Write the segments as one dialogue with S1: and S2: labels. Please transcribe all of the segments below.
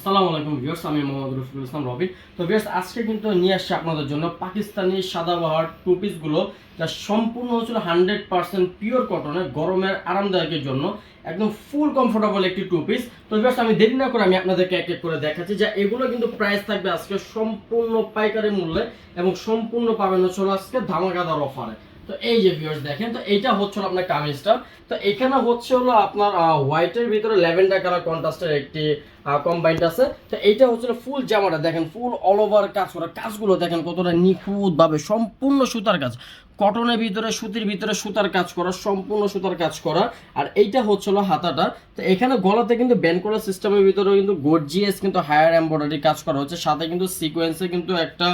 S1: আসসালামু আলাইকুম ভিউয়ার্স, আমি মোহাম্মদ রফিকুল ইসলাম রবি। তো ভিউয়ার্স, আজকে কিন্তু নিয়ে আসছি আপনাদের জন্য পাকিস্তানি সাদাবাহার টু পিসগুলো যা সম্পূর্ণ হচ্ছিল হান্ড্রেড পিওর গরমের আরামদায়কের জন্য, একদম ফুল কমফোর্টেবল একটি টু পিস তো ভিউয়ার্স, আমি দেরি না করে আমি আপনাদেরকে এক এক করে দেখাচ্ছি। যে এগুলো কিন্তু প্রাইস থাকবে আজকে সম্পূর্ণ পাইকারি মূল্যে এবং সম্পূর্ণ পাবেন হচ্ছিল আজকে ধামাকাদার অফারে তো এই যে ভিউয়ার্স দেখেন, তো এইটা হচ্ছে আপনার কামিজটা। তো এখানে হচ্ছে হলো আপনার হোয়াইটের ভিতরে ল্যাভেন্ডার কালার কন্ট্রাস্টের একটি কম্বাইন্ড আছে। তো এইটা হচ্ছে ফুল জামাটা। দেখেন ফুল অল ওভার কাজ করা। কাজগুলো দেখেন কতটা নিখুঁত ভাবে সম্পূর্ণ সুতার কাজ। কটনের ভিতরে, সুতির ভিতরে সুতার কাজ করা, সম্পূর্ণ সুতার কাজ করা। আর এইটা হচ্ছিল হাতাটা। তো এখানে গলাতে কিন্তু ব্যান্ড করার সিস্টেমের ভিতরে কিন্তু গর্জিয়াস কিন্তু হায়ার এমব্রয়ডারি কাজ করা হচ্ছে সাথে কিন্তু সিকোয়েন্সে কিন্তু একটা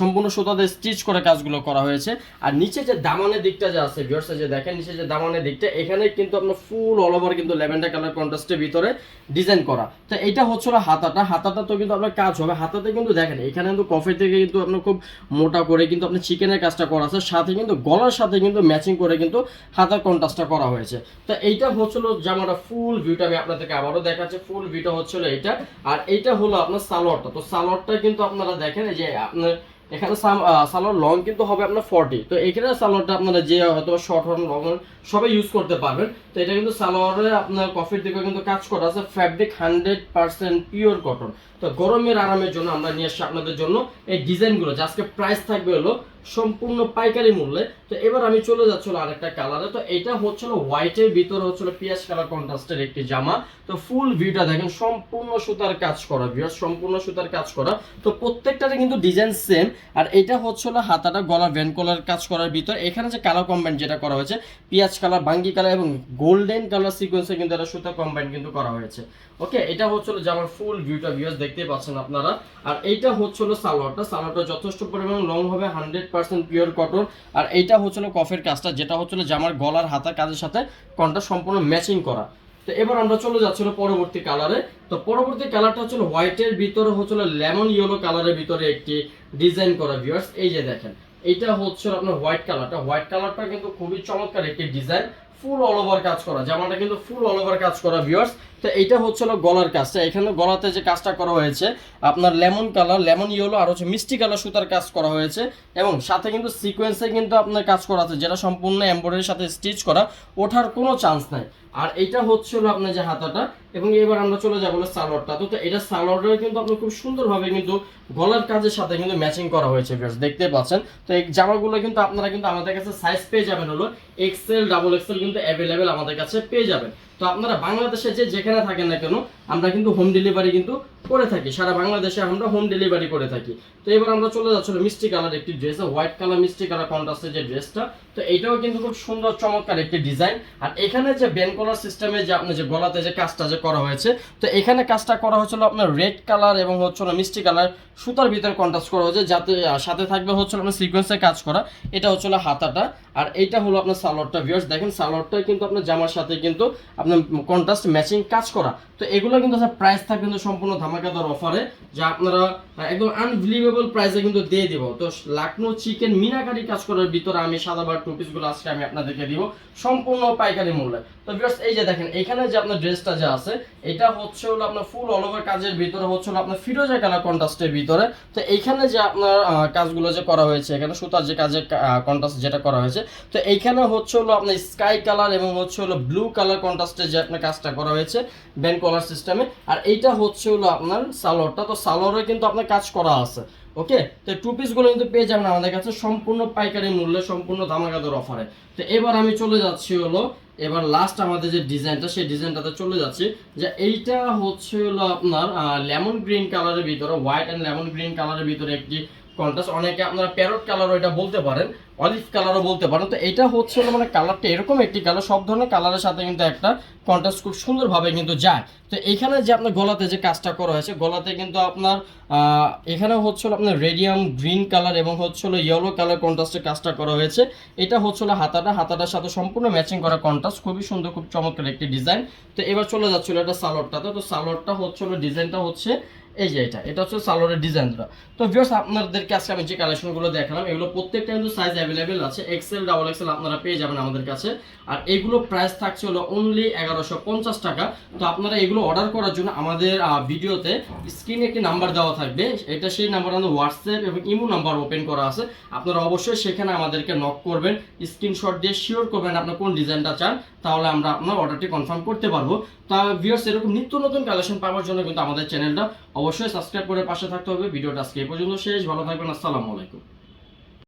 S1: সম্পূর্ণ সুতাতে স্টিচ করে কাজগুলো করা হয়েছে। আর নিচে যে দামানের দিকটা যে আছে ভিউয়ার্স যে দেখেন, নিচে যে দামানের দিকটা, এখানে কিন্তু আপনার ফুল অল ওভার কিন্তু ল্যাভেন্ডার কালার কন্ট্রাস্টের ভিতরে ডিজাইন করা। তো এটা হচ্ছে না হাতাটা হাতাটা তো কিন্তু আপনার কাজ হবে। হাতাতে কিন্তু দেখেন, এখানে কিন্তু কফি থেকে কিন্তু আপনার খুব মোটা করে কিন্তু আপনার চিকেনের কাজটা করা আছে, সাথে কিন্তু গলার সাথে কিন্তু ম্যাচিং করে কিন্তু হাতার কন্ট্রাস্টটা করা হয়েছে। তো এইটা হচ্ছিল জামাটা ফুল ভিউটা আমি আপনাদেরকে আবারও দেখাচ্ছি ফুল ভিউটা হচ্ছিল এইটা আর এইটা হলো আপনার সালোয়ারটা। তো সালোয়ারটা কিন্তু আপনারা দেখেন যে আপনার এখানে সালোয়ার লং কিন্তু হবে আপনার ফর্টি তো এখানে সালোয়ারটা আপনারা যে হয়তো শর্ট হর্ন লং সবাই ইউজ করতে পারবেন। তো এটা কিন্তু সালোয়ারে আপনার কফির দিকে কিন্তু কাজ করা আছে fabric hundred percent pure cotton তো গরমের আরামের জন্য আমরা নিয়ে আসছি আপনাদের জন্য এই ডিজাইনগুলো যে আজকে প্রাইস থাকবে হলো সম্পূর্ণ পাইকারি মূল্যে। তো এবার আমি চলে যাচ্ছিল আরেকটা কালারে তো এটা হচ্ছিল হোয়াইটের ভিতরে হচ্ছিল পিয়াজ কালার কন্ট্রাস্টের একটি জামা। তো ফুল ভিউটা দেখেন, সম্পূর্ণ সুতার কাজ করা ভিউয়ার সম্পূর্ণ সুতার কাজ করা। তো প্রত্যেকটারে কিন্তু ডিজাইন সেম আর এটা হচ্ছিল হাতাটা গলা ভ্যান কলার কাজ করার ভিতর। এখানে যে কালার কম্বাইন যেটা করা হয়েছে, পিয়াজ কালার বাঙ্গি কালার এবং গোল্ডেন কালার সিকোয়েন্সে কিন্তু একটা সুতা কম্বাইন কিন্তু করা হয়েছে। ওকে এটা হচ্ছিল যে আমার ফুল ভিউটা ভিউয়ার্স দেখতে পাচ্ছেন আপনারা। আর এইটা হচ্ছিল সালোয়ারটা। সালোয়ারটা যথেষ্ট পরিমাণ লং হবে হান্ড্রেড পার্সেন্ট পিওর কটন আর এইটা হচ্ছিল কফের কাজটা, যেটা হচ্ছিল জামার গলার হাতার কাজের সাথে কনটা সম্পূর্ণ ম্যাচিং করা। তো এবার আমরা চলে যাচ্ছিল পরবর্তী কালারে তো পরবর্তী কালারটা হচ্ছিল হোয়াইটের ভিতরে হচ্ছিল লেমন ইয়েলো কালারের ভিতরে একটি ডিজাইন করা ভিউয়ার্স এই যে দেখেন, এইটা হচ্ছে আপনার হোয়াইট কালারটা হোয়াইট কালারটা কিন্তু খুবই চমৎকার একটি ডিজাইন ফুল অল ওভার কাজ করা, জামাটা কিন্তু ফুল অল ওভার কাজ করা ভিউয়ার্স তো এইটা হচ্ছিল গলার কাজটা এখানে গলাতে যে কাজটা করা হয়েছে, আপনার লেমন কালার, লেমন ইয়েলো আর হচ্ছে মিষ্টি কালার সুতার কাজ করা হয়েছে। এবং সাথে কিন্তু সিকোয়েন্সে কিন্তু আপনার কাজ করা আছে, যেটা সম্পূর্ণ এমব্রয়ডারির সাথে স্টিচ করা, ওঠার কোনো চান্স নাই। আর এটা হচ্ছে হলো আপনার যে হাতাটা, এবং এবার আমরা চলে যাব সালোয়ারটা। তো তো এটা সালোয়ারটা কিন্তু আপনার খুব সুন্দরভাবে কিন্তু গলার কাজের সাথে কিন্তু ম্যাচিং করা হয়েছে ভিউয়ার্স দেখতে পাচ্ছেন? তো এই জামাগুলো কিন্তু আপনারা কিন্তু আমাদের কাছে সাইজ পেয়ে যাবেন হলো এক্সেল ডাবল এক্সেল কিন্তু অ্যাভেলেবেল আমাদের কাছে পেয়ে যাবেন। তো আপনারা বাংলাদেশে যে যেখানে থাকেন না কেন, আমরা কিন্তু হোম ডেলিভারি কিন্তু করে থাকি। সারা বাংলাদেশে আমরা হোম ডেলিভারি করে থাকি। তো এবার আমরা চলে যাচ্ছিল মিষ্টি কালার একটি ড্রেস হোয়াইট কালার মিষ্টি কালার কন্ট্রাস্টের যে ড্রেসটা তো এটাও কিন্তু খুব সুন্দর, চমৎকার একটি ডিজাইন আর এখানে যে বেন কলার সিস্টেমে যে আপনি যে গলাতে যে কাজটা যে করা হয়েছে, তো এখানে কাজটা করা হচ্ছিল আপনার রেড কালার এবং হচ্ছিল মিষ্টি কালার সুতার ভিতরে কন্ট্রাস্ট করা হয়েছে, যাতে সাথে থাকবে হচ্ছিল আপনার সিকোয়েন্সে কাজ করা। এটা হচ্ছিল হাতাটা। আর এইটা হলো আপনার সালোয়ারটা। ভিউয়ার্স দেখেন সালোয়ারটা কিন্তু আপনার জামার সাথে কিন্তু আপনার কন্ট্রাস্ট ম্যাচিং কাজ করা। তো এগুলো কিন্তু প্রাইস থাকবে কিন্তু সম্পূর্ণ ধামাকাদার অফারে যা আপনারা একদম আনবিলিভেবল প্রাইসে কিন্তু দিয়ে দিব। তো লাকনো চিকেন মিনাকারি কাজ করার ভিতরে আমি সাদাবার টু পিসগুলো আজকে আমি আপনাদেরকে দিব, সম্পূর্ণ পাইকারি মূল্যে। তো ভিউয়ার্স এই যে দেখেন, এখানে যে আপনার ড্রেসটা যে আছে, এটা হচ্ছে হলো আপনার ফুল অল ওভার কাজের ভিতরে, হচ্ছে হলো আপনার ফিরোজা কালার কন্ট্রাস্টের ভিতরে। তো এইখানে যে আপনার কাজগুলো যে করা হয়েছে, এখানে সুতার যে কাজের কন্ট্রাস্ট যেটা করা হয়েছে, তো এইখানে হচ্ছে হলো আপনার স্কাই কালার এবং হচ্ছে হলো ব্লু কালার কন্ট্রাস্টের যে আপনার কাজটা করা হয়েছে ব্যান্ড কলার সিস্টেমে আর এইটা হচ্ছে হলো আপনার সালোয়ারটা। তো সালোয়ারে কিন্তু আপনার কাজ করা আছে ওকে তো টু পিসগুলো কিন্তু পেয়ে যাবেন আমাদের কাছে সম্পূর্ণ পাইকারি মূল্যে, সম্পূর্ণ দামাগাদর অফারে তো এবার আমি চলে যাচ্ছি হলো, এবার লাস্ট আমাদের যে ডিজাইনটা, সেই ডিজাইনটাতে চলে যাচ্ছি যে এইটা হচ্ছে হলো আপনার লেমন গ্রিন কালারের ভিতরে হোয়াইট অ্যান্ড লেমন গ্রিন কালারের ভিতরে একটি কন্ট্রাস্ট অনেকে আপনারা প্যারট কালারও এটা বলতে পারেন অলিভ কালারও বলতে পারেন। তো এটা হচ্ছে মানে কালারটা এরকম একটি কালার সব ধরনের কালারের সাথে কিন্তু একটা কন্ট্রাস্ট খুব সুন্দরভাবে কিন্তু যায়। তো এখানে যে আপনার গলাতে যে কাজটা করা হয়েছে, গলাতে কিন্তু আপনার এখানে হচ্ছে আপনার রেডিয়াম গ্রিন কালার এবং হচ্ছে হলো ইয়েলো কালার কন্ট্রাস্টের কাজটা করা হয়েছে। এটা হচ্ছে হাতাটা, হাতাটার সাথে সম্পূর্ণ ম্যাচিং করা কন্ট্রাস্ট খুবই সুন্দর, খুব চমৎকার একটি ডিজাইন তো এবার চলে যাচ্ছিল এটা সালোয়ারটাতে। তো সালোয়ারটা হচ্ছে ডিজাইনটা হচ্ছে এই যে এটা এটা হচ্ছে সালোয়ারের ডিজাইনটা তো ভিউয়ার্স আপনাদেরকে আজকে আমি যে কালেকশনগুলো দেখালাম, এগুলো প্রত্যেকটা কিন্তু সাইজ অ্যাভেলেবেল আছে। এক্সেল ডাবল এক্সেল আপনারা পেয়ে যাবেন আমাদের কাছে। আর এগুলো প্রাইস থাকছে হলো অনলি এগারোশো পঞ্চাশ টাকা। তো আপনারা এগুলো অর্ডার করার জন্য আমাদের ভিডিওতে স্ক্রিনে একটি নাম্বার দেওয়া থাকবে। এটা সেই নাম্বার আমাদের হোয়াটসঅ্যাপ এবং ইমো নাম্বার ওপেন করা আছে। আপনারা অবশ্যই সেখানে আমাদেরকে নক করবেন স্ক্রিনশট দিয়ে শিওর করবেন আপনি কোন ডিজাইনটা চান, তাহলে আমরা আপনার অর্ডারটি কনফার্ম করতে পারব। তা ভিউয়ার্স এরকম নিত্য নতুন কালেকশন পাওয়ার জন্য কিন্তু আমাদের চ্যানেলটা অবশ্যই সাবস্ক্রাইব করে পাশে থাকতে হবে। ভিডিওটা আজকে এ পর্যন্ত শেষ। ভালো থাকবেন। আসসালামু আলাইকুম।